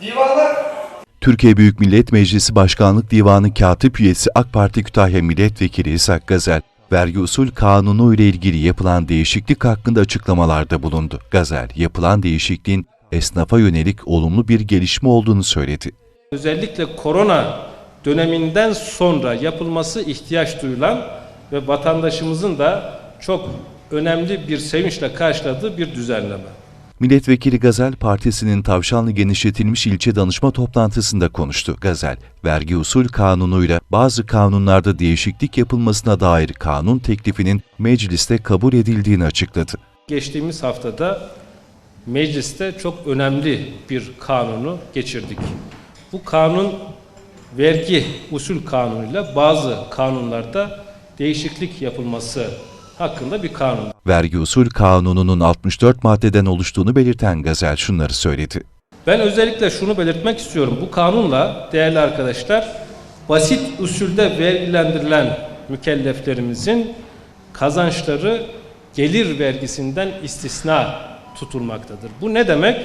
Divanlar Türkiye Büyük Millet Meclisi Başkanlık Divanı Katip Üyesi AK Parti Kütahya Milletvekili İshak Gazel, vergi usul kanunu ile ilgili yapılan değişiklik hakkında açıklamalarda bulundu. Gazel, yapılan değişikliğin esnafa yönelik olumlu bir gelişme olduğunu söyledi. Özellikle korona döneminden sonra yapılması ihtiyaç duyulan ve vatandaşımızın da çok önemli bir sevinçle karşıladığı bir düzenleme. Milletvekili Gazel, partisinin Tavşanlı genişletilmiş ilçe danışma toplantısında konuştu. Gazel, vergi usul kanunuyla bazı kanunlarda değişiklik yapılmasına dair kanun teklifinin mecliste kabul edildiğini açıkladı. Geçtiğimiz haftada mecliste çok önemli bir kanunu geçirdik. Bu kanun vergi usul kanunuyla bazı kanunlarda değişiklik yapılması hakkında bir kanun. Vergi usul kanununun 64 maddeden oluştuğunu belirten Gazel şunları söyledi. Ben özellikle şunu belirtmek istiyorum. Bu kanunla değerli arkadaşlar basit usulde vergilendirilen mükelleflerimizin kazançları gelir vergisinden istisna tutulmaktadır. Bu ne demek?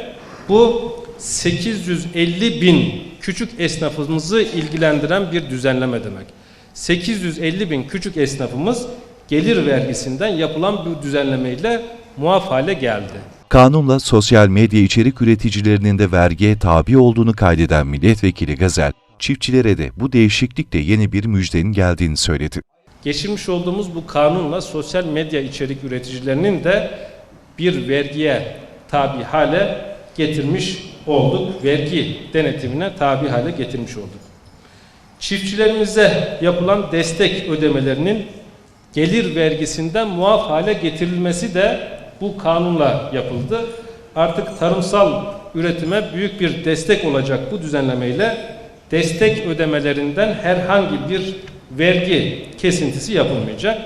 Bu 850 bin küçük esnafımızı ilgilendiren bir düzenleme demek. 850 bin küçük esnafımız gelir vergisinden yapılan bu düzenlemeyle muaf hale geldi. Kanunla sosyal medya içerik üreticilerinin de vergiye tabi olduğunu kaydeden milletvekili Gazel, çiftçilere de bu değişiklikle yeni bir müjdenin geldiğini söyledi. Geçirmiş olduğumuz bu kanunla sosyal medya içerik üreticilerinin de bir vergiye tabi hale getirmiş olduk. Vergi denetimine tabi hale getirmiş olduk. Çiftçilerimize yapılan destek ödemelerinin gelir vergisinden muaf hale getirilmesi de bu kanunla yapıldı. Artık tarımsal üretime büyük bir destek olacak bu düzenlemeyle destek ödemelerinden herhangi bir vergi kesintisi yapılmayacak.